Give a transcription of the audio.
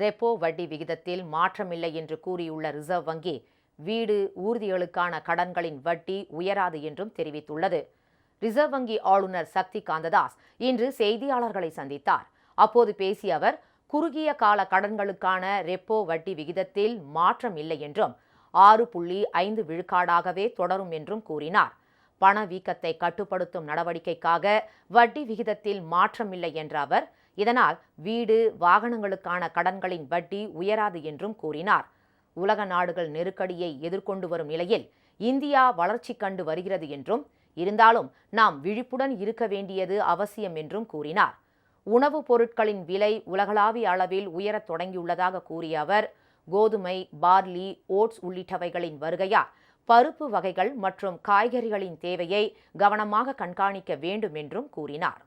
Repo வட்டி விகிதத்தில் மாற்றமில்லை என்று கூறியுள்ள ரிசர்வ் வங்கி வீடு ஊர்திகளுக்கான கடன்களின் வட்டி உயராது என்றும் தெரிவித்துள்ளது. ரிசர்வ் வங்கி ஆளுநர் சக்தி காந்ததாஸ் இன்று செய்தியாளர்களை சந்தித்தார். அப்போது பேசிய அவர் குறுகிய கால கடன்களுக்கான ரெப்போ வட்டி விகிதத்தில் மாற்றம் இல்லை என்றும் ஆறு புள்ளி ஐந்து விழுக்காடாகவே தொடரும் என்றும் கூறினார். பணவீக்கத்தை கட்டுப்படுத்தும் நடவடிக்கைக்காக வட்டி விகிதத்தில் மாற்றமில்லை என்ற அவர் இதனால் வீடு வாகனங்களுக்கான கடன்களின் வட்டி உயராது என்றும் கூறினார். உலக நாடுகள் நெருக்கடியை எதிர்கொண்டு வரும் நிலையில் இந்தியா வளர்ச்சி கண்டு வருகிறது என்றும் இருந்தாலும் நாம் விழிப்புடன் இருக்க வேண்டியது அவசியம் என்றும் கூறினார். உணவுப் பொருட்களின் விலை உலகளாவிய அளவில் உயரத் தொடங்கியுள்ளதாக கூறிய அவர் கோதுமை பார்லி ஓட்ஸ் உள்ளிட்டவைகளின் வருகையால் பருப்பு வகைகள் மற்றும் காய்கறிகளின் தேவையை கவனமாக கண்காணிக்க வேண்டும் என்றும் கூறினார்.